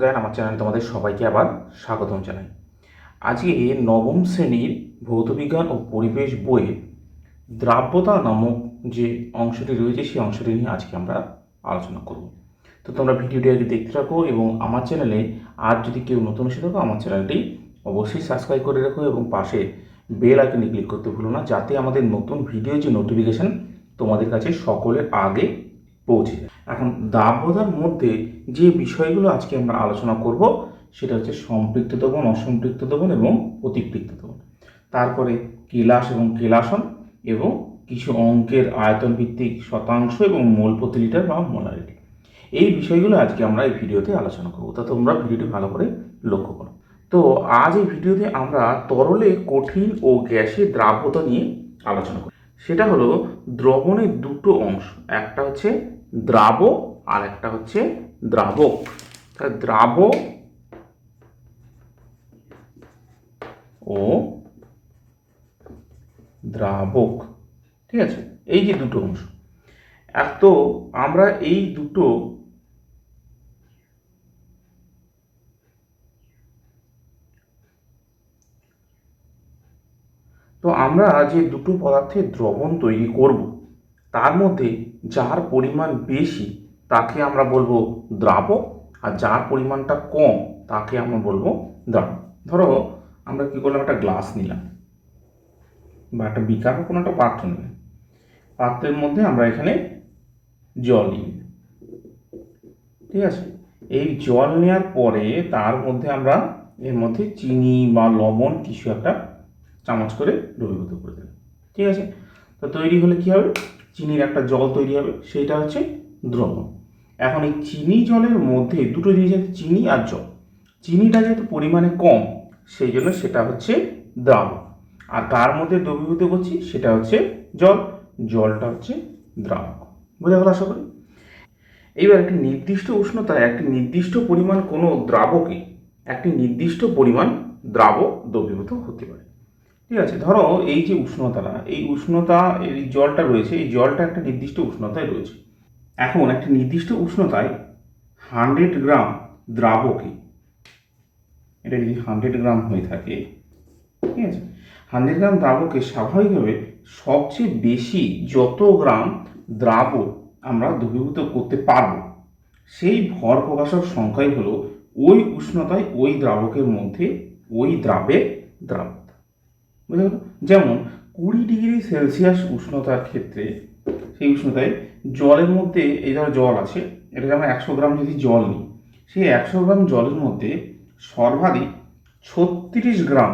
জ্ঞান আমার চ্যানেলে তোমাদের সবাইকে আবার স্বাগতম জানাই। আজকে নবম শ্রেণির ভৌতবিজ্ঞান ও পরিবেশ বইয়ে দ্রাব্যতা নামক যে অংশটি রয়েছে, সেই অংশটি নিয়ে আজকে আমরা আলোচনা করব। তো তোমরা ভিডিওটি আগে দেখতে থাকো এবং আমার চ্যানেলে আর যদি কেউ নতুন এসে থাকো, আমার চ্যানেলটি অবশ্যই সাবস্ক্রাইব করে রাখো এবং পাশে বেল আইকনে ক্লিক করতে ভুলো না, যাতে আমাদের নতুন ভিডিও যে নোটিফিকেশান তোমাদের কাছে সকলের আগে পৌঁছে যায়। এখন দাব্যতার মধ্যে যে বিষয়গুলো আজকে আমরা আলোচনা করব, সেটা হচ্ছে সম্পৃক্ত দবন অসম্পৃক্ত দবন এবং অতিপৃক্ত দবন তারপরে কেলাস এবং কেলাসন এবং কিছু অঙ্কের আয়তন ভিত্তিক শতাংশ এবং মোল প্রতি লিটার বা মোলারিটি। এই বিষয়গুলো আজকে আমরা এই ভিডিওতে আলোচনা করব। তা তোমরা ভিডিওটি ভালো করে লক্ষ্য করো। তো আজ এই ভিডিওতে আমরা তরলে কঠিন ও গ্যাসের দ্রাব্যতা নিয়ে আলোচনা করি সেটা হলো দ্রবণের দুটো অংশ। একটা হচ্ছে দ্রাব আর একটা হচ্ছে দ্রাবক। তা দ্রাব ও দ্রাবক। ঠিক আছে? এই যে দুটো অংশ। এক তো আমরা এই দুটো তো আমরা যে দুটো পদার্থের দ্রবণ তৈরি করব, তার মধ্যে যার পরিমাণ বেশি তাকে আমরা বলব দ্রাবক আর যার পরিমাণটা কম তাকে আমরা বলব দ্রাবক ধরো আমরা কী করলাম, একটা গ্লাস নিলাম, বা একটা বিকার বা কোনো একটা পাত্র নিলাম। পাত্রের মধ্যে আমরা এখানে জল নিই। ঠিক আছে? এই জল নেওয়ার পরে তার মধ্যে আমরা এর মধ্যে চিনি বা লবণ কিছু একটা চামচ করে দ্রবীভূত করে দেবে। ঠিক আছে? তো তৈরি হলে কী হবে? চিনির একটা জল তৈরি হবে, সেইটা হচ্ছে দ্রবণ। এখন এই চিনি জলের মধ্যে দুটো জিনিস আছে, চিনি আর জল। চিনিটা যেহেতু পরিমাণে কম, সেই জন্য সেটা হচ্ছে দ্রাবক আর তার মধ্যে দ্রবীভূত করছি, সেটা হচ্ছে জল। জলটা হচ্ছে দ্রাবক বোঝা গেল আশা করি? এইবার একটি নির্দিষ্ট উষ্ণতায় একটি নির্দিষ্ট পরিমাণ কোনো দ্রাবকে, একটি নির্দিষ্ট পরিমাণ দ্রাবক দ্রবীভূত হতে পারে। ঠিক আছে, ধরো এই যে উষ্ণতাটা, এই উষ্ণতা, এই জলটা রয়েছে, এই জলটা একটা নির্দিষ্ট উষ্ণতায় রয়েছে। এখন একটা নির্দিষ্ট উষ্ণতায় হান্ড্রেড গ্রাম দ্রাবকে, এটা যদি হান্ড্রেড গ্রাম হয়ে থাকে, ঠিক আছে হান্ড্রেড গ্রাম দ্রাবকে স্বাভাবিকভাবে সবচেয়ে বেশি যত গ্রাম দ্রাবক আমরা দ্রবীভূত করতে পারব, সেই ভর প্রকাশক সংখ্যাই হলো ওই উষ্ণতায় ওই দ্রাবকের মধ্যে ওই দ্রাবের দ্রাবকতা বুঝা গেল যেমন কুড়ি ডিগ্রি সেলসিয়াস উষ্ণতার ক্ষেত্রে, সেই উষ্ণতায় জলের মধ্যে এই ধরো জল আছে এটা যেমন একশো গ্রাম যদি জল নিই, সেই একশো গ্রাম জলের মধ্যে সর্বাধিক ছত্রিশ গ্রাম,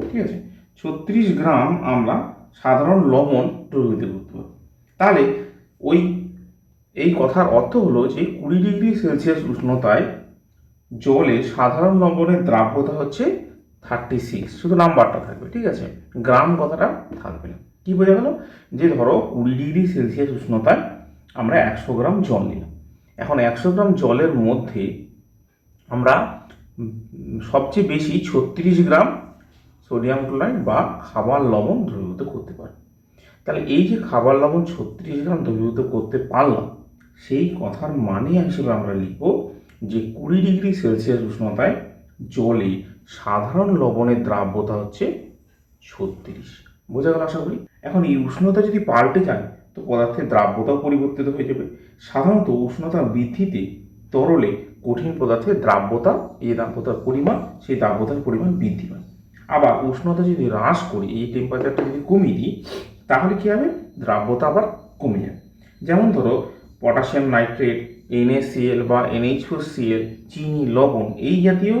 ঠিক আছে? ছত্রিশ গ্রাম আমরা সাধারণ লবণ দ্রবীভূত করতে পারব। তাহলে ওই, এই কথার অর্থ হলো যে কুড়ি ডিগ্রি সেলসিয়াস উষ্ণতায় জলে সাধারণ লবণের দ্রাব্যতা হচ্ছে থার্টি সিক্স শুধু নাম্বারটা থাকবে, ঠিক আছে? গ্রাম কথাটা থাকবে না। কী বোঝা গেল? যে ধরো কুড়ি ডিগ্রি সেলসিয়াস উষ্ণতায় আমরা একশো গ্রাম জল নিলাম। এখন একশো গ্রাম জলের মধ্যে আমরা সবচেয়ে বেশি ছত্রিশ গ্রাম সোডিয়াম ক্লোরাইড বা খাবার লবণ দ্রবীভূত করতে পারি। তাহলে এই যে খাবার লবণ ছত্রিশ গ্রাম দ্রবীভূত করতে পারলাম, সেই কথার মানে হিসেবে আমরা লিখব যে কুড়ি ডিগ্রি সেলসিয়াস উষ্ণতায় জলে সাধারণ লবণের দ্রাব্যতা হচ্ছে ছত্রিশ। বোঝা গেল আশা করি? এখন এই উষ্ণতা যদি পাল্টে যায়, তো পদার্থের দ্রাব্যতাও পরিবর্তিত হয়ে যাবে। সাধারণত উষ্ণতা বৃদ্ধিতে তরলে কঠিন পদার্থের দ্রাব্যতা, এই দ্রাব্যতার পরিমাণ, সেই দ্রাব্যতার পরিমাণ বৃদ্ধি পায়। আবার উষ্ণতা যদি হ্রাস করি, এই টেম্পারেচারটা যদি কমিয়ে দিই, তাহলে কী হবে? দ্রাব্যতা আবার কমে যাবে। যেমন ধরো পটাশিয়াম নাইট্রেট এনএসিএল বা এনএইচ ফোর সিএল চিনি, লবণ, এই জাতীয়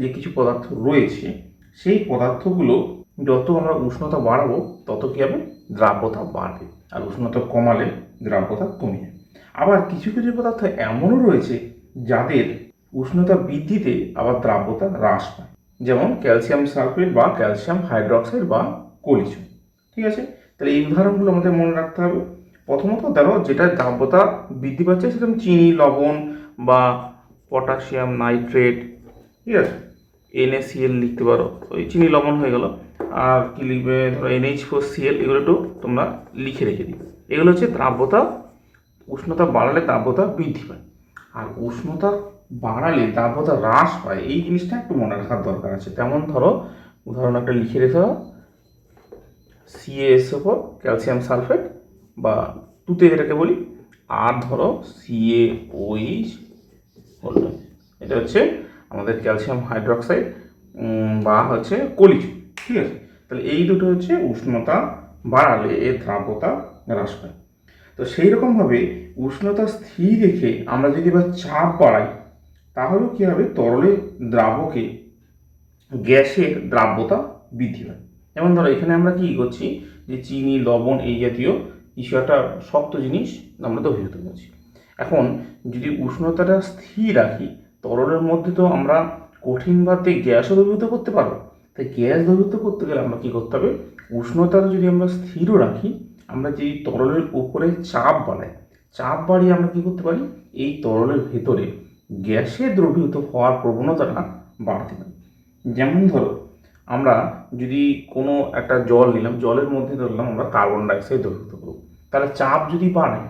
যে কিছু পদার্থ রয়েছে, সেই পদার্থগুলো যত আমরা উষ্ণতা বাড়াবো, তত কী হবে? দ্রাব্যতা বাড়বে। আর উষ্ণতা কমালে দ্রাব্যতা কমে যাবে আবার কিছু কিছু পদার্থ এমনও রয়েছে যাদের উষ্ণতা বৃদ্ধিতে আবার দ্রাব্যতা হ্রাস পায়। যেমন ক্যালসিয়াম সালফেট বা ক্যালসিয়াম হাইড্রক্সাইড বা কলিচন ঠিক আছে? তাহলে এই উদাহরণগুলো আমাদের মনে রাখতে হবে। প্রথমত দেখো, যেটা দ্রাব্যতা বৃদ্ধি পাচ্ছে সেরকম চিনি, লবণ বা পটাশিয়াম, নাইট্রেট ঠিক আছে? এনএসিএল লিখতে পারো। ওই চিনি লবণ হয়ে গেল। আর কি লিখবে? ধরো এনএইচ ফোর সিএল এগুলো একটু তোমরা লিখে রেখে দিবে এগুলো হচ্ছে দ্রাব্যতা, উষ্ণতা বাড়ালে দ্রাব্যতা বৃদ্ধি পায়। আর উষ্ণতা বাড়ালে দ্রাব্যতা হ্রাস পায়, এই জিনিসটা একটু মনে রাখার দরকার আছে। তেমন ধরো, উদাহরণ একটা লিখে রেখে সিএএসও ফোর ক্যালসিয়াম সালফেট বা তুতে যেটাকে বলি। আর ধরো সিএওইচ বলল এটা হচ্ছে আমাদের ক্যালসিয়াম হাইড্রক্সাইড বা হচ্ছে কলিজ। ঠিক আছে? তাহলে এই দুটো হচ্ছে উষ্ণতা বাড়ালে এর দ্রাব্যতা হ্রাস পায়। তো সেই রকমভাবে উষ্ণতা স্থির রেখে আমরা যদি এবার চাপ বাড়াই, তাহলেও কী হবে? তরলে দ্রাবকে গ্যাসের দ্রাব্যতা বৃদ্ধি পায়। যেমন ধরো, এখানে আমরা কী করছি? যে চিনি, লবণ এই জাতীয় কিছু একটা শক্ত জিনিস আমরা দ্রবীভূত করছি। এখন যদি উষ্ণতাটা স্থির রাখি তরলের মধ্যে তো আমরা কঠিন বাদে গ্যাসও দ্রবীভূত করতে পারব। তাই গ্যাস দ্রবীভূত করতে গেলে আমরা কী করতে হবে? উষ্ণতাটা যদি আমরা স্থিরও রাখি, আমরা যদি তরলের উপরে চাপ বাড়াই, চাপ বাড়িয়ে আমরা কী করতে পারি? এই তরলের ভেতরে গ্যাসের দ্রবীভূত হওয়ার প্রবণতাটা বাড়তে পারে। যেমন ধরো, আমরা যদি কোনো একটা জল নিলাম, জলের মধ্যে ধরলাম আমরা কার্বন ডাইঅক্সাইড দ্রবীভূত করব। তাহলে চাপ যদি বাড়ে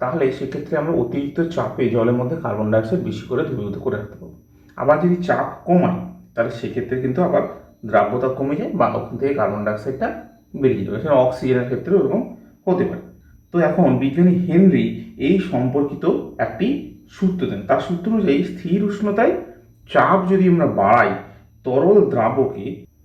তাহলে সেক্ষেত্রে আমরা অতিরিক্ত চাপে জলের মধ্যে কার্বন ডাইঅক্সাইড বেশি করে দ্রবীভূত করে রাখতে পারব। আবার যদি চাপ কমায় তাহলে সেক্ষেত্রে কিন্তু আবার দ্রাব্যতা কমে যায় বা ওখান থেকে কার্বন ডাইঅক্সাইডটা বেরিয়ে যাবে। সেটা অক্সিজেনের ক্ষেত্রে ওরকম হতে পারে। তো এখন বিজ্ঞানী হেনরি এই সম্পর্কিত একটি সূত্র দেন। তার সূত্র অনুযায়ী স্থির উষ্ণতায় চাপ যদি আমরা বাড়াই, তরল দ্রাবকে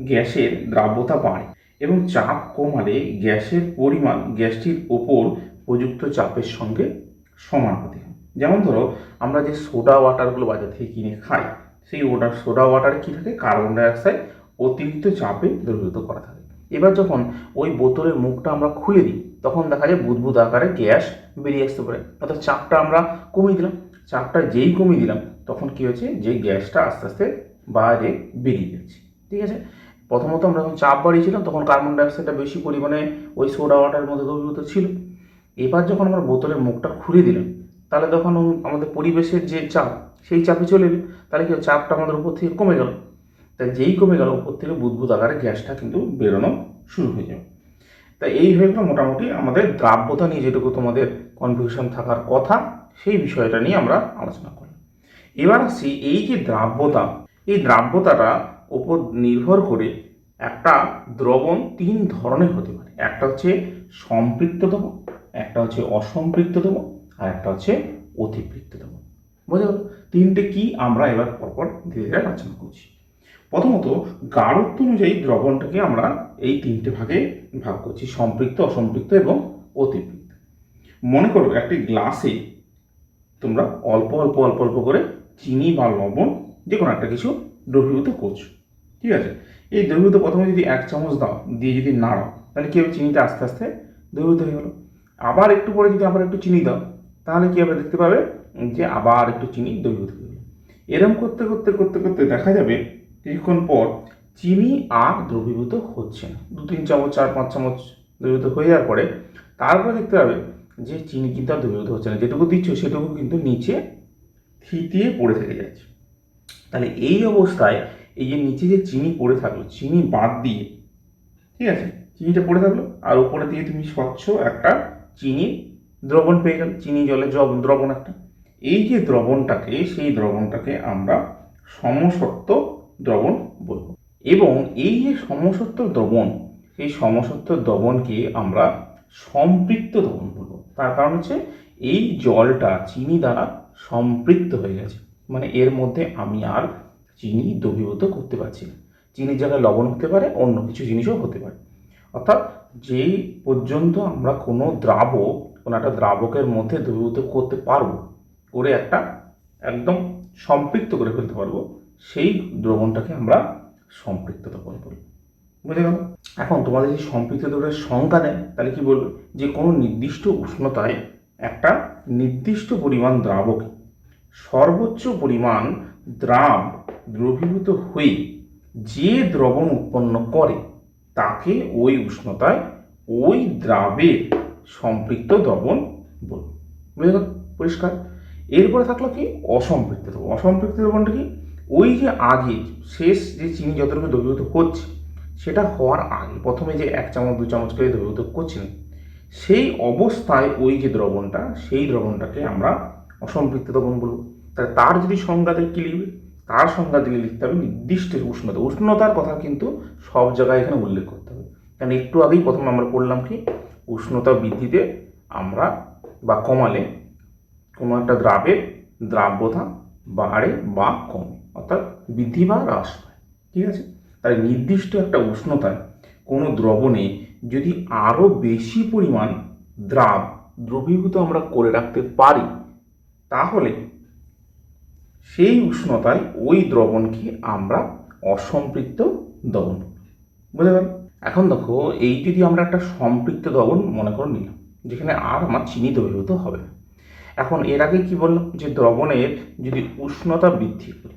গ্যাসের দ্রাব্যতা বাড়ে এবং চাপ কমালে গ্যাসের পরিমাণ, গ্যাসটির ওপর প্রযুক্ত চাপের সঙ্গে সমানুপাতি হয়। যেমন ধরো, আমরা যে সোডা ওয়াটারগুলো বাজার থেকে কিনে খাই, সেই ওটার সোডা ওয়াটারে কী থাকে? কার্বন ডাইঅক্সাইড অতিরিক্ত চাপে দ্রবীভূত করা থাকে। এবার যখন ওই বোতলের মুখটা আমরা খুলে দিই, তখন দেখা যায় বুদবুদ আকারে গ্যাস বেরিয়ে আসতে পারে। অর্থাৎ চাপটা আমরা কমিয়ে দিলাম। চাপটা যেই কমিয়ে দিলাম, তখন কী হয়েছে? যে গ্যাসটা আস্তে আস্তে বাইরে বেরিয়ে যাচ্ছে। ঠিক আছে? প্রথমত আমরা যখন চাপ বাড়িয়েছিলাম, তখন কার্বন ডাইঅক্সাইডটা বেশি পরিমাণে ওই সোডা ওয়াটারের মধ্যে দ্রবীভূত ছিল। এবার যখন আমরা বোতলের মুখটা খুলে দিলাম, তাহলে তখন আমাদের পরিবেশের যে চাপ, সেই চাপে চলে এলো। তাহলে কি চাপটা আমাদের উপর থেকে কমে গেল? তাই যেই কমে গেল, উপর থেকে বুদবুদ আকারে গ্যাসটা কিন্তু বেরোনো শুরু হয়ে যাবে। তাই এই হয়ে গেলো মোটামুটি আমাদের দ্রাব্যতা নিয়ে যেটুকু তোমাদের কনফিউশন থাকার কথা, সেই বিষয়টা নিয়ে আমরা আলোচনা করি এবার আসছি এই যে দ্রাব্যতা, এই দ্রাব্যতাটা ওপর নির্ভর করে একটা দ্রবণ তিন ধরনের হতে পারে। একটা হচ্ছে সম্পৃক্ত দ্রবণ একটা হচ্ছে অসম্পৃক্ত দ্রবণ আর একটা হচ্ছে অতিপৃক্ত দ্রবণ বোঝা গেল তিনটে কি আমরা এবার পরপর ধীরে ধীরে আলোচনা করছি। প্রথমত, গাঢ়ত্ব অনুযায়ী দ্রবণটাকে আমরা এই তিনটে ভাগে ভাগ করছি, সম্পৃক্ত, অসম্পৃক্ত এবং অতিপৃক্ত। মনে করো একটি গ্লাসে তোমরা অল্প অল্প অল্প অল্প করে চিনি বা লবণ যে কোনো একটা কিছু দ্রবীভূত করছ, ঠিক আছে? এই দ্রবীভূত প্রথমে যদি এক চামচ দাও, দিয়ে যদি নাড়াও, তাহলে কী হবে? চিনিটা আস্তে আস্তে দ্রবীভূত হয়ে গেলো। আবার একটু পরে যদি আবার একটু চিনি দাও, তাহলে কী হবে দেখতে পাবে? যে আবার একটু চিনি দ্রবীভূত হয়ে এরম করতে করতে করতে করতে দেখা যাবে কিছুক্ষণ পর চিনি আর দ্রবীভূত হচ্ছে না। দু তিন চামচ, চার পাঁচ চামচ দ্রবীভূত হয়ে যাওয়ার পরে তারপরে দেখতে পাবে যে চিনি কিন্তু আর দ্রবীভূত হচ্ছে না। যেটুকু দিচ্ছ সেটুকু কিন্তু নিচে থিতিয়ে পড়ে থেকে যাচ্ছে। তাহলে এই অবস্থায় এই যে নিচে যে চিনি পড়ে থাকল, চিনি বাদ দিয়ে, ঠিক আছে? চিনিটা পড়ে থাকল, আর উপরে দিয়ে তুমি স্বচ্ছ একটা চিনির দ্রবণ পেয়ে গেল চিনি জলে দ্রবণ একটা। এই যে দ্রবণটাকে, সেই দ্রবণটাকে আমরা সমসত্ব দ্রবণ বলব। এবং এই যে সমসত্ব দ্রবণ সেই সমসত্ব দ্রবণকে আমরা সম্পৃক্ত দ্রবণ বলব। তার কারণ হচ্ছে, এই জলটা চিনি দ্বারা সম্পৃক্ত হয়ে গেছে। মানে এর মধ্যে আমি আর চিনি দ্রবীভূত করতে পারছি না। চিনির জায়গায় লবণ হতে পারে, অন্য কিছু জিনিসও হতে পারে। অর্থাৎ যেই পর্যন্ত আমরা কোনো দ্রাবক, কোনো একটা দ্রাবকের মধ্যে দ্রবীভূত করতে পারব, করে একটা একদম সম্পৃক্ত করে ফেলতে পারব, সেই দ্রবণটাকে আমরা সম্পৃক্ত দ্রবণ বলব বুঝে গেল? এখন তোমাদের যদি সম্পৃক্ত দ্রবণের সংখ্যা দেয় তাহলে কি বলবে? যে কোনো নির্দিষ্ট উষ্ণতায় একটা নির্দিষ্ট পরিমাণ দ্রাবকে, সর্বোচ্চ পরিমাণ দ্রাব দ্রবীভূত হয়ে যে দ্রবণ উৎপন্ন করে তাকে ওই উষ্ণতায় ওই দ্রাবের সম্পৃক্ত দ্রবণ বলব বুঝে গেল পরিষ্কার? এরপরে থাকল কি? অসম্পৃক্ত দ্রবণ। অসম্পৃক্ত দ্রবণটা কি? ওই যে আগে শেষ যে চিনি যতটুকু দ্রবীভূত হচ্ছে, সেটা হওয়ার আগে প্রথমে যে এক চামচ, দু চামচ করে দ্রবীভূত করছিলেন সেই অবস্থায় ওই যে দ্রবণটা, সেই দ্রবণটাকে আমরা অসম্পৃক্ত দ্রবণ বলব। তাহলে তার যদি সংজ্ঞা দেয় কী লিখবে? তার সংজ্ঞা দিলে লিখতে হবে নির্দিষ্ট উষ্ণতা। উষ্ণতার কথা কিন্তু সব জায়গায় এখানে উল্লেখ করতে হবে। কারণ একটু আগেই প্রথমে আমরা পড়লাম কি? উষ্ণতা বৃদ্ধিতে আমরা বা কমালে কোনো একটা দ্রাবের দ্রাব্যতা বাড়ে বা কমে। অর্থাৎ বৃদ্ধি বা হ্রাস পায়। ঠিক আছে? তাই নির্দিষ্ট একটা উষ্ণতায় কোনো দ্রবণে যদি আরও বেশি পরিমাণ দ্রাব দ্রবীভূত আমরা করে রাখতে পারি, তাহলে সেই উষ্ণতায় ওই দ্রবণকে আমরা অসম্পৃক্ত দ্রবণ। বুঝতে গেল এখন দেখো, এই যদি আমরা একটা সম্পৃক্ত দ্রবণ মনে করে নিলাম, যেখানে আর আমার চিনি দ্রবীভূত হবে না। এখন এর আগে কি বললাম? যে দ্রবণের যদি উষ্ণতা বৃদ্ধি করি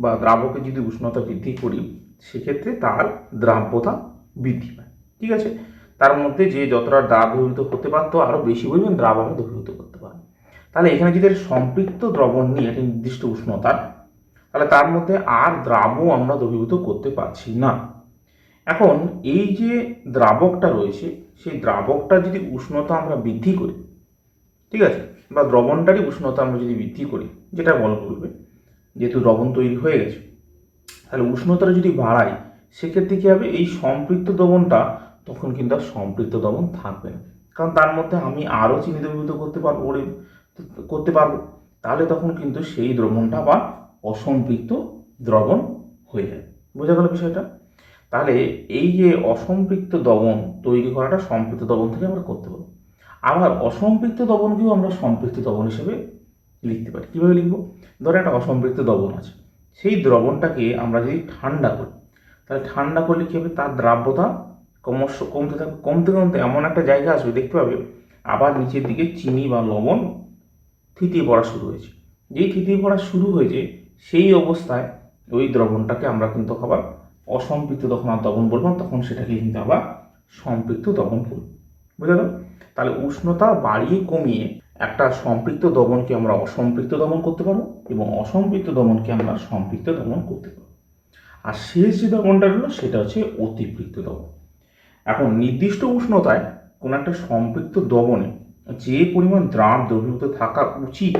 বা দ্রাবকে যদি উষ্ণতা বৃদ্ধি করি, সেক্ষেত্রে তার দ্রাব্যতা বৃদ্ধি পায়। ঠিক আছে? তার মধ্যে যে যতটা দ্রাব দ্রবীভূত করতে পারতো আরও বেশি পরিমাণ দ্রাব আমরা দ্রবীভূত পারি তাহলে এখানে যদি সম্পৃক্ত দ্রবণ নিই একটা নির্দিষ্ট উষ্ণতার, তাহলে তার মধ্যে আর দ্রাবও আমরা দ্রবীভূত করতে পারছি না। এখন এই যে দ্রাবকটা রয়েছে, সেই দ্রাবকটা যদি উষ্ণতা আমরা বৃদ্ধি করি, ঠিক আছে, বা দ্রবণটারই উষ্ণতা আমরা যদি বৃদ্ধি করি, যেটা বল করবে, যেহেতু দ্রবণ তৈরি হয়ে গেছে, তাহলে উষ্ণতাটা যদি বাড়াই সেক্ষেত্রে কী হবে? এই সম্পৃক্ত দ্রবণটা তখন কিন্তু আর সম্পৃক্ত দ্রবণ থাকবে না। কারণ তার মধ্যে আমি আরও চিনি দ্রবীভূত করতে পারব করতে পারব। তাহলে তখন কিন্তু সেই দ্রবণটা আবার অসম্পৃক্ত দ্রবণ হয়ে যাবে বোঝা গেল বিষয়টা? তাহলে এই যে অসম্পৃক্ত দ্রবণ তৈরি করাটা সম্পৃক্ত দ্রবণ থেকে আমরা করতে পারব। আবার অসম্পৃক্ত দবনকেও আমরা সম্পৃক্ত দ্রবণ হিসেবে লিখতে পারি। কীভাবে লিখব? ধরো একটা অসম্পৃক্ত দ্রবণ আছে। সেই দ্রবণটাকে আমরা যদি ঠান্ডা করি, তাহলে ঠান্ডা করলে কী হবে? তার দ্রাব্যতা ক্রমশ কমতে থাকবে কমতে কমতে এমন একটা জায়গা আসবে, দেখতে পাবে, আবার নিচের দিকে চিনি বা লবণ থিতিয়ে পড়া শুরু হয়েছে। যেই থিতিয়ে পড়া শুরু হয়েছে, সেই অবস্থায় ওই দ্রবণটাকে আমরা কিন্তু আবার অসম্পৃক্ত যখন আর দ্রবণ বলব তখন সেটাকে কিন্তু আবার সম্পৃক্ত দ্রবণ বলব। বুঝা তাহলে উষ্ণতা বাড়িয়ে কমিয়ে একটা সম্পৃক্ত দমনকে আমরা অসম্পৃক্ত দমন করতে পারব এবং অসম্পৃক্ত দমনকে আমরা সম্পৃক্ত দমন করতে পারব। আর শেষ যে দমনটা হলো সেটা হচ্ছে অতিপৃক্ত দমন এখন নির্দিষ্ট উষ্ণতায় কোনো একটা সম্পৃক্ত দমনে যে পরিমাণ দ্রাব দ্রবীভূত থাকা উচিত,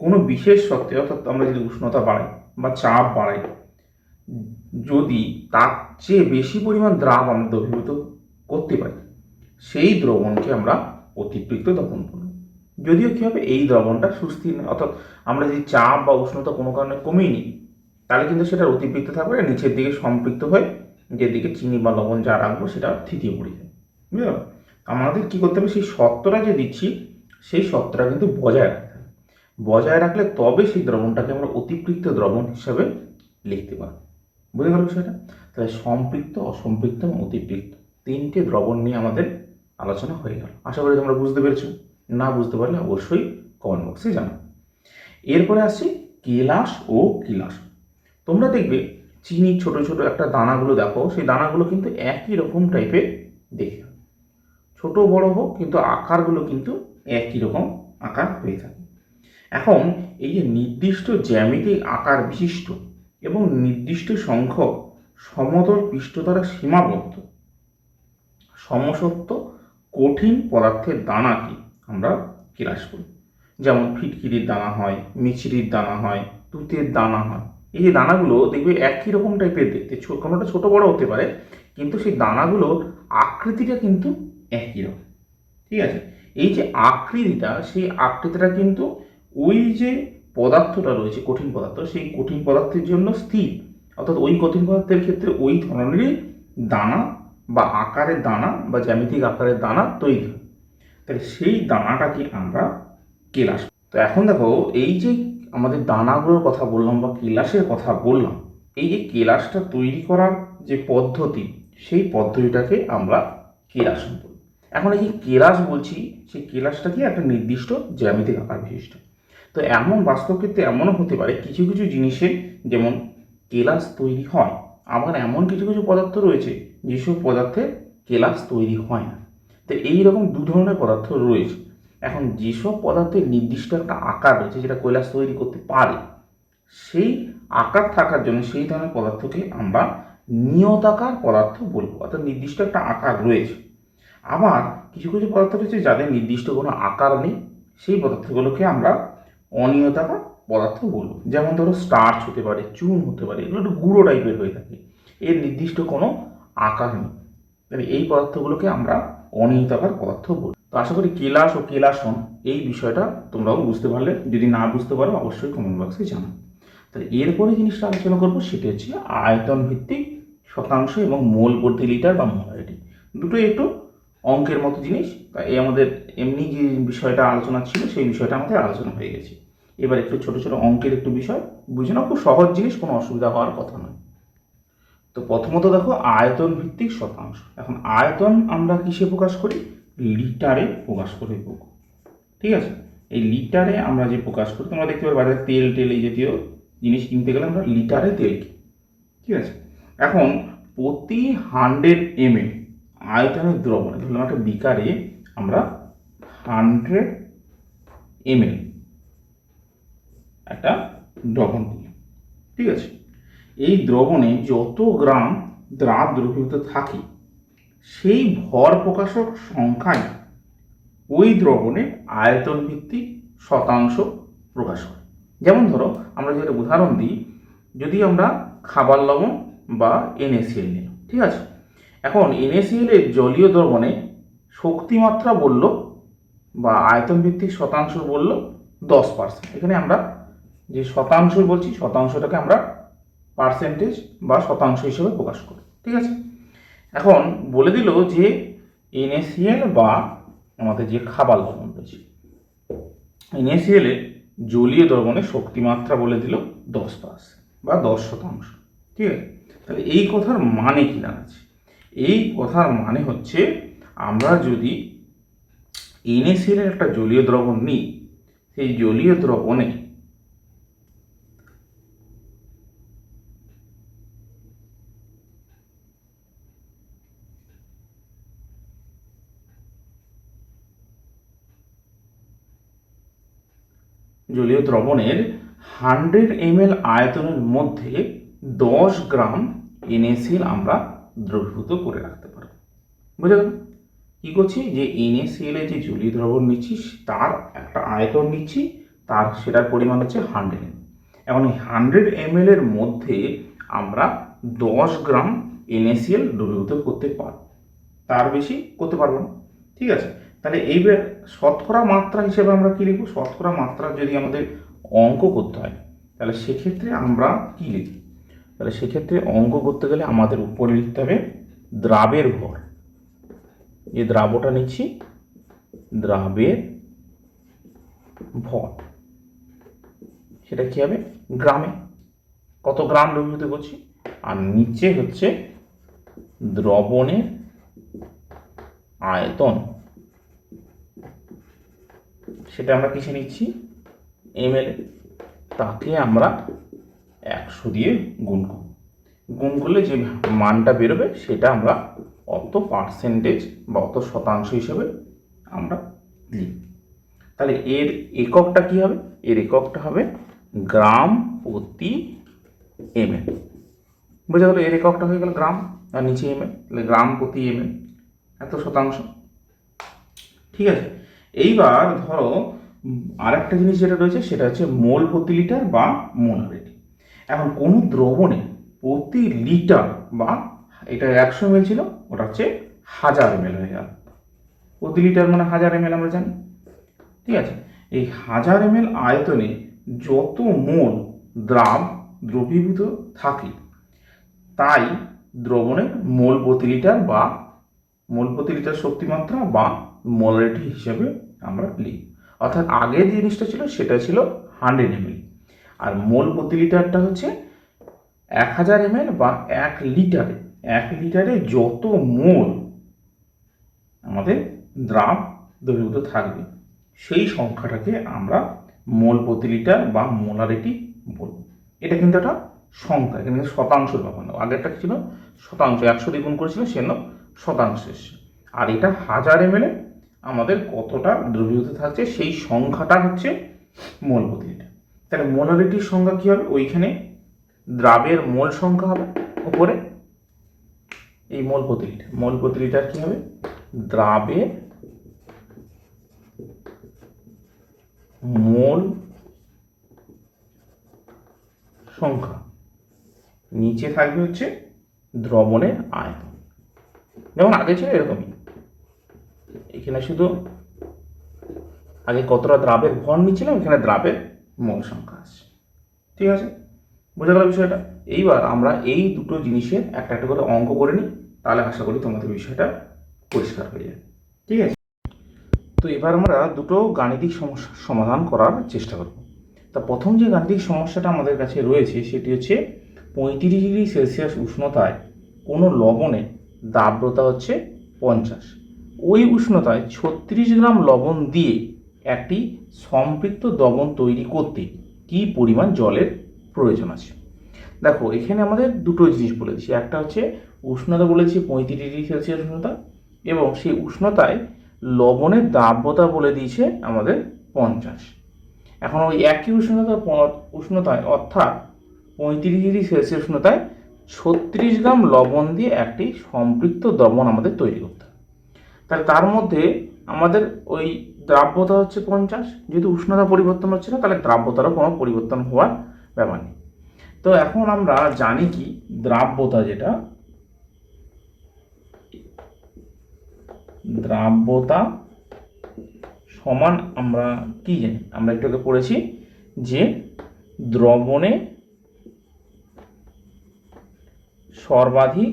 কোনো বিশেষ সত্ত্বে অর্থাৎ আমরা যদি উষ্ণতা বাড়াই বা চাপ বাড়াই, যদি তার চেয়ে বেশি পরিমাণ দ্রাব আমরা দ্রবীভূত করতে পারি, সেই দ্রবণকে আমরা অতিপৃক্ত দ্রবণ বলব যদিও কী হবে, এই দ্রবণটা সুস্থির অর্থাৎ আমরা যদি চাপ বা উষ্ণতা কোনো কারণে কমিয়ে নিই, তাহলে কিন্তু সেটা অতিপৃক্ত থাকবে, নিচের দিকে সম্পৃক্ত হয়ে যেদিকে চিনি বা লবণ যা রাখব সেটা থিতিয়ে পড়ে যায়। পারো আমাদের কী করতে হবে? সেই সত্ত্বটা যে দিচ্ছি, সেই সত্ত্বটা কিন্তু বজায় রাখতে হবে। বজায় রাখলে তবে সেই দ্রবণটাকে আমরা অতিপৃক্ত দ্রবণ হিসাবে লিখতে পারব। বুঝতে পারো বিষয়টা? তাহলে সম্পৃক্ত, অসম্পৃক্ত এবং অতিপৃক্ত তিনটে দ্রবণ নিয়ে আমাদের আলোচনা হয়ে গেল। আশা করি তোমরা বুঝতে পেরেছ। না বুঝতে পারলে অবশ্যই কমেন্ট বক্সে জানাও। এরপরে আসছি কেলাস ও কিলাস। তোমরা দেখবে, চিনির ছোট ছোট একটা দানাগুলো দেখো, সেই দানাগুলো কিন্তু একই রকম টাইপের দেখে ছোট বড় হোক, কিন্তু আকারগুলো কিন্তু একই রকম আকার হয়ে থাকে। এখন এই যে নির্দিষ্ট জ্যামিতিক আকার বিশিষ্ট এবং নির্দিষ্ট সংখ্যক সমতল পৃষ্ঠ দ্বারা সীমাবদ্ধ, সমসত্ব কঠিন পদার্থের দানাকে আমরা কেলাস করি। যেমন ফিটকিরির দানা হয় মিচড়ির দানা হয়, তুতের দানা হয়। এই যে দানাগুলো দেখবে একই রকম টাইপের দেখতে। কোনোটা ছোট বড় হতে পারে, কিন্তু সেই দানাগুলোর আকৃতিটা কিন্তু একই রকম। ঠিক আছে? এই যে আকৃতিটা, সেই আকৃতিটা কিন্তু ওই যে পদার্থটা রয়েছে, কঠিন পদার্থ, সেই কঠিন পদার্থের জন্য স্থির। অর্থাৎ ওই কঠিন পদার্থের ক্ষেত্রে ওই ধরনেরই দানা বা আকারের দানা বা জ্যামিতিক আকারের দানা তৈরি হয়। তাহলে সেই দানাটাকে আমরা কেলাস তো এখন দেখো, এই যে আমাদের দানাগুলোর কথা বললাম বা কেলাসের কথা বললাম, এই যে কেলাসটা তৈরি করার যে পদ্ধতি, সেই পদ্ধতিটাকে আমরা কেলাসন বলি। এখন এই যে কেলাস বলছি, সেই কেলাসটা কি একটা নির্দিষ্ট জ্যামিতিক আকার বিশিষ্ট। তো এমন বাস্তব ক্ষেত্রে এমনও হতে পারে, কিছু কিছু জিনিসের যেমন কেলাস তৈরি হয়, আবার এমন কিছু কিছু পদার্থ রয়েছে, যেসব পদার্থের কেলাস তৈরি হয় না। তো এই রকম দু ধরনের পদার্থ রয়েছে। এখন যেসব পদার্থের নির্দিষ্ট একটা আকার রয়েছে, যেটা কৈলাস তৈরি করতে পারে, সেই আকার থাকার জন্য সেই ধরনের পদার্থকে আমরা নিয়তাকার পদার্থ বলব, অর্থাৎ নির্দিষ্ট একটা আকার রয়েছে। আবার কিছু কিছু পদার্থ রয়েছে যাদের নির্দিষ্ট কোনো আকার নেই, সেই পদার্থগুলোকে আমরা অনিয়তাকার পদার্থ বলব। যেমন ধরো স্টার্চ হতে পারে, চুন হতে পারে, এগুলো একটু গুঁড়ো টাইপের হয়ে থাকে। এর নির্দিষ্ট কোনো আকার নেই। তাহলে এই পদার্থগুলোকে আমরা অনিয়তাকার পদার্থ বলি। তো আশা করি কেলাস ও কেলাসন এই বিষয়টা তোমরাও বুঝতে পারলে। যদি না বুঝতে পারো, অবশ্যই কমেন্ট বক্সে জানাও। তাহলে এরপরে জিনিসটা আলোচনা করব, সেটা হচ্ছে আয়তন ভিত্তিক শতাংশ এবং মোল প্রতি লিটার বা মোলারিটি দুটোই একটু অঙ্কের মতো জিনিস তাই এই আমাদের এমনি যে বিষয়টা আলোচনা ছিল, সেই বিষয়টা আমাদের আলোচনা হয়ে গেছে। এবার একটু ছোট ছোট অঙ্কের একটু বিষয়, বুঝে নাও, খুব সহজ জিনিস, কোনো অসুবিধা হওয়ার কথা নয়। তো প্রথমত দেখো, আয়তন ভিত্তিক শতাংশ। এখন আয়তন আমরা কিসে প্রকাশ করি? লিটারে প্রকাশ করি ঠিক আছে? এই লিটারে আমরা যে প্রকাশ করি, তোমরা দেখতে পাবে বাজারে তেল, টেল এই জাতীয় জিনিস কিনতে গেলে আমরা লিটারে তেল কিনি। ঠিক আছে? এখন প্রতি হান্ড্রেড এম এল আয়তনের দ্রবণে ধরলাম একটা বিকারে আমরা হান্ড্রেড এম এল একটা দ্রবণ দিলাম, ঠিক আছে? এই দ্রবণে যত গ্রাম দ্রাব দ্রবীভূত থাকে, সেই ভর প্রকাশক সংখ্যায় ওই দ্রবণে আয়তন ভিত্তিক শতাংশ প্রকাশ করে যেমন ধরো, আমরা একটা উদাহরণ দিই, যদি আমরা খাবার লবণ বা এনএসিএল নিলাম, ঠিক আছে? এখন এনএসিএল এর জলীয় দ্রবণে শক্তিমাত্রা বলল বা আয়তন ভিত্তিক শতাংশ বলল দশ পার্সেন্ট এখানে আমরা যে শতাংশ বলছি, শতাংশটাকে আমরা পার্সেন্টেজ বা শতাংশ হিসেবে প্রকাশ করি, ঠিক আছে? এখন বলে দিল যে এনএসিএল বা আমাদের যে খাবার লবণ রয়েছে এনএসিএল জলীয় দ্রবণে শক্তিমাত্রা বলে দিল দশ পার্সেন্ট বা দশ শতাংশ, ঠিক আছে? তাহলে এই কথার মানে কি দাঁড়াচ্ছে এই কথার মানে হচ্ছে আমরা যদি এনএসিএল একটা জলীয় দ্রবণ নিই, সেই জলীয় দ্রবণে জলীয় দ্রবণের হান্ড্রেড এম আয়তনের মধ্যে দশ গ্রাম এনএসিএল আমরা দ্রবীভূত করে রাখতে পারব। বুঝে গেল? কী করছি? যে এনএসিএল এর যে জলীয় দ্রবণ নিচ্ছি, তার একটা আয়তন নিচ্ছি, তার সেটার পরিমাণ হচ্ছে হান্ড্রেড এম এখন এই হান্ড্রেড এম এর মধ্যে আমরা দশ গ্রাম এনএসিএল দ্রবীভূত করতে পারব তার বেশি করতে পারব না। ঠিক আছে? তাহলে এইবার শতকরা মাত্রা হিসেবে আমরা কী লিখব? শতকরা মাত্রা যদি আমাদের অঙ্ক করতে হয়, তাহলে সেক্ষেত্রে আমরা কী লিখি তাহলে সেক্ষেত্রে অঙ্ক করতে গেলে আমাদের উপরে লিখতে হবে দ্রাবের ভর। যে দ্রাবটা নিচ্ছি, দ্রাবের ভর। সেটা কী হবে? গ্রামে। কত গ্রাম দ্রবীভূত করছি? আর নিচে হচ্ছে দ্রবণের আয়তন। সেটা আমরা কিসে নিচ্ছি? এমএল তাকে আমরা একশো দিয়ে গুণ করব। গুণ করলে যে মানটা বেরোবে, সেটা আমরা অত পার্সেন্টেজ বা অত শতাংশ হিসেবে আমরা লিখব। তাহলে এর এককটা কি হবে? এর এককটা হবে গ্রাম প্রতি এমএল বোঝা গেল? এর এককটা হয়ে গেল গ্রাম আর নিচে এমএল তাহলে গ্রাম প্রতি এমএল এত শতাংশ। ঠিক আছে? এইবার ধরো আরেকটা জিনিস যেটা রয়েছে, সেটা হচ্ছে মোল প্রতি লিটার বা মোলারিটি। এখন কোনো দ্রবণে প্রতি লিটার বা এটা একশো এম ছিল, ওটা হচ্ছে হাজার এম হয়ে গেল। প্রতি লিটার মানে হাজার এম আমরা জানি। ঠিক আছে? এই হাজার এম আয়তনে যত মোল দ্রাব দ্রবীভূত থাকে, তাই দ্রবণের মোল প্রতি লিটার বা মোল প্রতি লিটার শক্তিমাত্রা বা মোলারিটি হিসেবে আমরা লিখি। অর্থাৎ আগে যে জিনিসটা ছিল, সেটা ছিল হান্ড্রেড এমএল আর মোল প্রতি লিটারটা হচ্ছে এক হাজার এমএল বা এক লিটারে। এক লিটারে যত মোল আমাদের দ্রাম দ্রবীভূত থাকবে, সেই সংখ্যাটাকে আমরা মোল প্রতি লিটার বা মোলারিটি বলব। এটা কিন্তু একটা সংখ্যা এখানে শতাংশের ব্যাপার না। আগেরটা ছিল? শতাংশ, একশো দ্বিগুণ করেছিল সেজন্য শতাংশ আর এটা হাজার এম আমাদের কতটা দ্রবীভূত থাকছে, সেই সংখ্যাটা হচ্ছে মোল প্রতি লিটার। তাহলে মোলারিটির সংখ্যা কী হবে? ওইখানে দ্রাবের মোল সংখ্যা হবে উপরে। এই মোল প্রতি লিটার মোল প্রতি লিটার কী হবে? দ্রাবের মোল সংখ্যা। নিচে থাকবে হচ্ছে দ্রবণের আয়তন। যেমন আগে ছিল এরকমই। এখানে শুধু আগে কতটা দ্রাবের ভর নিচ্ছিলাম, এখানে দ্রাবের মোল সংখ্যা আসছে ঠিক আছে? বোঝা গেল বিষয়টা? এইবার আমরা এই দুটো জিনিসের একটা একটা করে অঙ্ক করে নিই, তাহলে আশা করি তোমাদের বিষয়টা পরিষ্কার হয়ে যাবে। ঠিক আছে? তো এবার আমরা দুটো গাণিতিক সমস্যা সমাধান করার চেষ্টা করব। তা প্রথম যে গাণিতিক সমস্যাটা আমাদের কাছে রয়েছে, সেটি হচ্ছে পঁয়ত্রিশ ডিগ্রি সেলসিয়াস উষ্ণতায় কোনো লবণে দাব্রতা হচ্ছে পঞ্চাশ। ওই উষ্ণতায় ছত্রিশ গ্রাম লবণ দিয়ে একটি সম্পৃক্ত দ্রবণ তৈরি করতে কী পরিমাণ জলের প্রয়োজন আছে? দেখো, এখানে আমাদের দুটো জিনিস বলেছি একটা হচ্ছে উষ্ণতা বলেছি, পঁয়ত্রিশ ডিগ্রি সেলসিয়াস উষ্ণতা, এবং সেই উষ্ণতায় লবণের দাব্যতা বলে দিয়েছে আমাদের পঞ্চাশ। এখন ওই একই উষ্ণতা উষ্ণতায় অর্থাৎ পঁয়ত্রিশ ডিগ্রি সেলসিয়াস উষ্ণতায় ছত্রিশ গ্রাম লবণ দিয়ে একটি সম্পৃক্ত দ্রবণ আমাদের তৈরি করতে তাহলে তার মধ্যে আমাদের ওই দ্রাব্যতা হচ্ছে পঞ্চাশ। যেহেতু উষ্ণতা পরিবর্তন হচ্ছে না, তাহলে দ্রাব্যতারও কোনো পরিবর্তন হওয়ার ব্যাপার নেই। তো এখন আমরা জানি কি দ্রাব্যতা যেটা? দ্রাব্যতা সমান আমরা কি জানি? আমরা একটু আগে পড়েছি যে দ্রবণে সর্বাধিক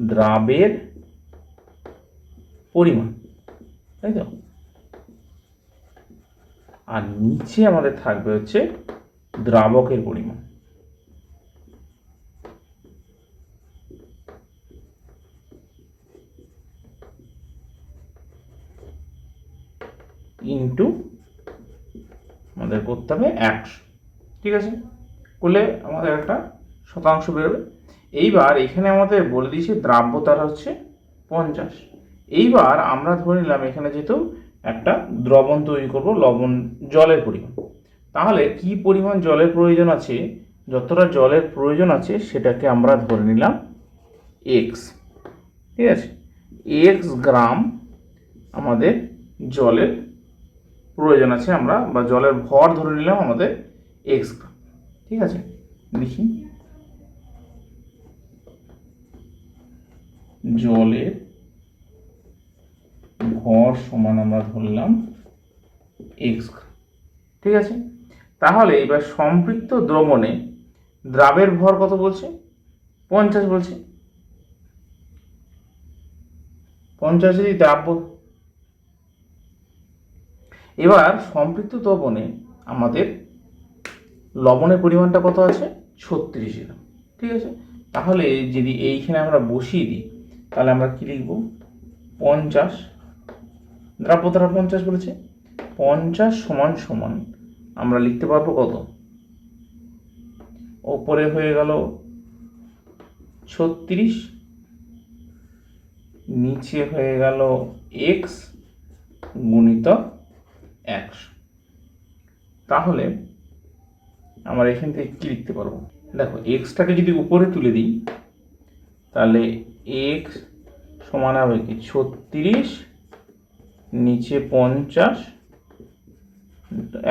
দ্রাবের পরিমাণ, তাই তো? আর নিচে আমাদের থাকবে হচ্ছে দ্রাবকের পরিমাণ। ইন্টু আমাদের করতে হবে একশো। ঠিক আছে? করলে আমাদের একটা শতাংশ বেরোবে। এইবার এখানে আমাদের বলে দিয়েছে দ্রাব্যতার হচ্ছে পঞ্চাশ। এইবার আমরা ধরে নিলাম এখানে যেহেতু একটা দ্রবণ তৈরি করব লবণ জলের পরিমাণ। তাহলে কি পরিমাণ জলের প্রয়োজন আছে? যতটা জলের প্রয়োজন আছে সেটাকে আমরা ধরে নিলাম এক্স ঠিক আছে? এক্স গ্রাম আমাদের জলের প্রয়োজন আছে আমরা, বা জলের ভর ধরে নিলাম আমাদের এক্স গ্রাম। ঠিক আছে? লিখি। জলের ভর সমান আমরা ধরলাম এক্স ঠিক আছে? তাহলে এবার সম্পৃক্ত দ্রবণে দ্রাবের ভর কত বলছে? পঞ্চাশ বলছে। পঞ্চাশ যদি দ্রাব্য। এবার সম্পৃক্ত দ্রবণে আমাদের লবণের পরিমাণটা কত আছে? ছত্রিশ গ্রাম ঠিক আছে? তাহলে যদি এইখানে আমরা বসিয়ে দিই তাহলে আমরা কি লিখব? পঞ্চাশ। দ্রাব্যতারা পঞ্চাশ বলেছে। পঞ্চাশ সমান সমান আমরা লিখতে পারব কত? ওপরে হয়ে গেল ছত্রিশ। নিচে হয়ে গেল এক্স গুণিত একশো। তাহলে আমরা এখান থেকে কী লিখতে পারব? দেখো এক্সটাকে যদি উপরে তুলে দিই, তাহলে এক্স সমান হবে কি? ছত্রিশ নিচে পঞ্চাশ,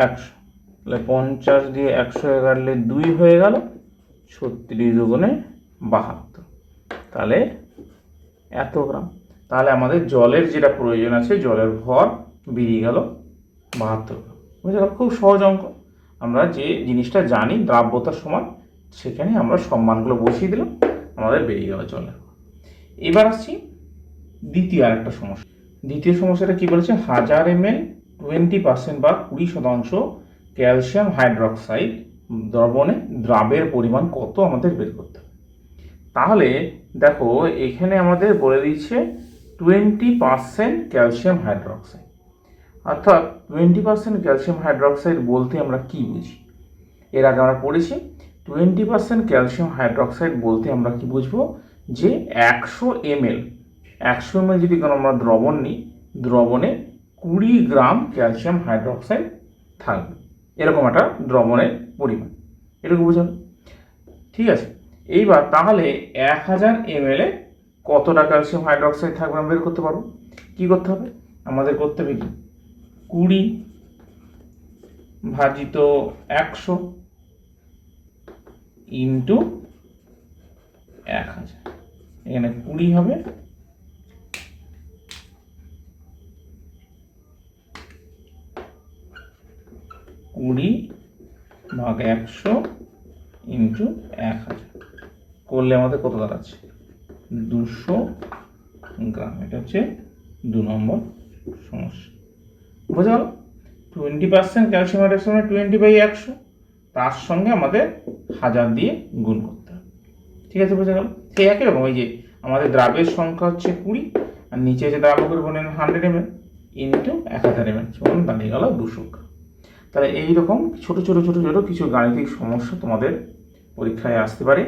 একশো। তাহলে পঞ্চাশ দিয়ে একশো এগারলে দুই হয়ে গেল, ছত্রিশ দুগুণে বাহাত্তর। তাহলে এত গ্রাম। তাহলে আমাদের জলের যেটা প্রয়োজন আছে, জলের ভর বেরিয়ে গেল বাহাত্তর। গ্রাম বুঝতে খুব সহজ অঙ্ক। আমরা যে জিনিসটা জানি, দ্রাব্যতার সমান, সেখানে আমরা সম্মানগুলো বসিয়ে দিলাম, আমাদের বেরিয়ে গেল জলের এবার আসছি দ্বিতীয় আরেকটা সমস্যা। দ্বিতীয় সমস্যাটা কি বলেছে? হাজার এম এল টোয়েন্টি পার্সেন্ট বা কুড়ি শতাংশ ক্যালসিয়াম হাইড্রক্সাইড দ্রবণে দ্রাবের পরিমাণ কত আমাদের বের করতে তাহলে দেখো, এখানে আমাদের বলে দিচ্ছে টোয়েন্টি পার্সেন্ট ক্যালসিয়াম হাইড্রক্সাইড অর্থাৎ টোয়েন্টি পার্সেন্ট ক্যালসিয়াম হাইড্রক্সাইড বলতে আমরা কি বুঝি? এর আগে আমরা পড়েছি টোয়েন্টি পার্সেন্ট ক্যালসিয়াম হাইড্রক্সাইড বলতে আমরা কি বুঝব? যে একশো এমএল একশো এমএল যদি কোনো আমরা দ্রবণ নিই, দ্রবণে কুড়ি গ্রাম ক্যালসিয়াম হাইড্রক্সাইড থাকবে। এরকম একটা দ্রবণের পরিমাণ। এটুকু বোঝাবে ঠিক আছে? এইবার তাহলে এক হাজার এমএলে কতটা ক্যালসিয়াম হাইড্রক্সাইড থাকবে আমরা বের করতে পারব? কী করতে হবে? আমাদের করতে হবে কি? কুড়ি ভাজিত একশো ইন্টু এক হাজার। এখানে কুড়ি হবে কুড়ি ভাগ একশো ইন্টু এক হাজার। করলে আমাদের কত দাঁড়াচ্ছে? দুশো গ্রাম। এটা হচ্ছে দু নম্বর সমস্যা। বোঝা গেল? Twenty percent calcium hydroxide twenty by একশো। তার সঙ্গে আমাদের হাজার দিয়ে গুণ করতে হবে। ঠিক আছে, বোঝা গেল? সেই একই রকম। ওই যে আমাদের দ্রাবের সংখ্যা হচ্ছে কুড়ি, আর নিচে যে দ্রাবকের বলেন হান্ড্রেড এম এল ইন্টু এক হাজার এম এল দাঁড়িয়ে গেল দুশো তাহলে এইরকম ছোট ছোট ছোট ছোট কিছু গাণিতিক সমস্যা তোমাদের পরীক্ষায় আসতে পারে।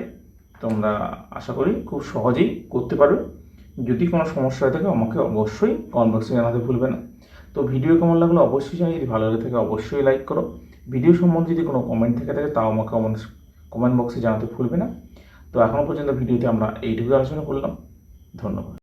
তোমরা আশা করি খুব সহজেই করতে পারবে। যদি কোনো সমস্যা হয়ে থাকে আমাকে অবশ্যই কমেন্ট বক্সে জানাতে ভুলবে না। তো ভিডিও কেমন লাগল অবশ্যই জানি যদি ভালো লাগে থাকে অবশ্যই লাইক করো। ভিডিও সম্বন্ধে যদি কোনো কমেন্ট থেকে থাকে তাও আমাকে কমেন্ট বক্সে জানাতে ভুলবে না। তো এখনও পর্যন্ত ভিডিওতে আমরা এইটুকু আলোচনা করলাম। ধন্যবাদ।